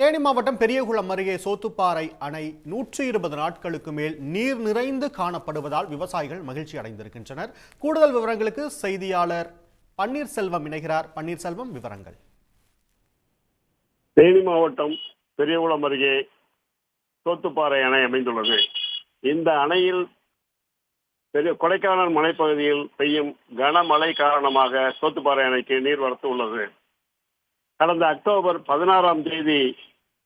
தேனி மாவட்டம் பெரியகுளம் அருகே சோத்துப்பாறை அணை நூற்றி இருபது நாட்களுக்கு மேல் நீர் நிறைந்து காணப்படுவதால் விவசாயிகள் மகிழ்ச்சி அடைந்திருக்கின்றனர். கூடுதல் விவரங்களுக்கு செய்தியாளர் பன்னீர்செல்வம் இணைகிறார். பன்னீர்செல்வம் விவரங்கள். தேனி மாவட்டம் பெரியகுளம் அருகே சோத்துப்பாறை அணை அமைந்துள்ளது. இந்த அணையில் பெரிய கொடைக்கானல் மலைப்பகுதியில் பெய்யும் கனமழை காரணமாக சோத்துப்பாறை அணைக்கு நீர்வரத்து உள்ளது. கடந்த அக்டோபர் பதினாறாம் தேதி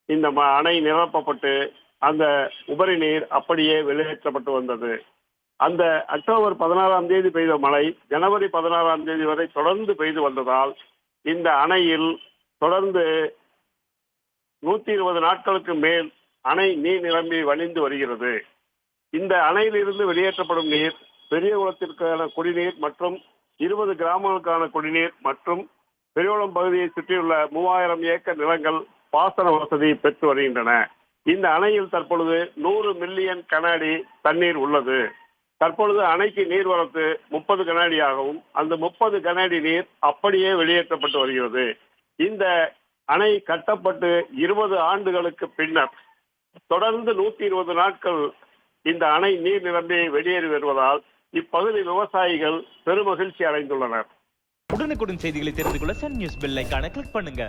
இந்த ம- அணை நிரப்பப்பட்டு அந்த உபரி நீர் அப்படியே வெளியேற்றப்பட்டு வந்தது. அந்த அக்டோபர் பதினாறாம் தேதி பெய்த மழை ஜனவரி பதினாறாம் தேதி வரை தொடர்ந்து பெய்து வந்ததால் இந்த அணையில் தொடர்ந்து நூத்தி இருபது நாட்களுக்கு மேல் அணை நீர் நிரம்பி வழிந்து வருகிறது. இந்த அணையிலிருந்து வெளியேற்றப்படும் நீர் பெரிய குளத்திற்கான குடிநீர் மற்றும் இருபது கிராமங்களுக்கான குடிநீர் மற்றும் பெரியகுளம் பகுதியை சுற்றியுள்ள மூவாயிரம் ஏக்கர் நிலங்கள் பாசன வசதி பெற்று வருகின்றன. இந்த அணையில் தற்பொழுது நூறு மில்லியன் கனாடி தண்ணீர் உள்ளது. தற்பொழுது அணைக்கு நீர்வரத்து முப்பது கனாடியாகவும் அந்த முப்பது கனாடி நீர் அப்படியே வெளியேற்றப்பட்டு வருகிறது. இந்த அணை கட்டப்பட்டு இருபது ஆண்டுகளுக்கு பின்னர் தொடர்ந்து நூத்தி இருபது நாட்கள் இந்த அணை நீர் நிரம்பி வெளியேறி வருவதால் இப்பகுதி விவசாயிகள் பெருமகிழ்ச்சி அடைந்துள்ளனர். உடனுக்குடன் செய்திகளை தெரிந்து கொள்ள சன் நியூஸ் பெல்லைக்கான கிளிக் பண்ணுங்க.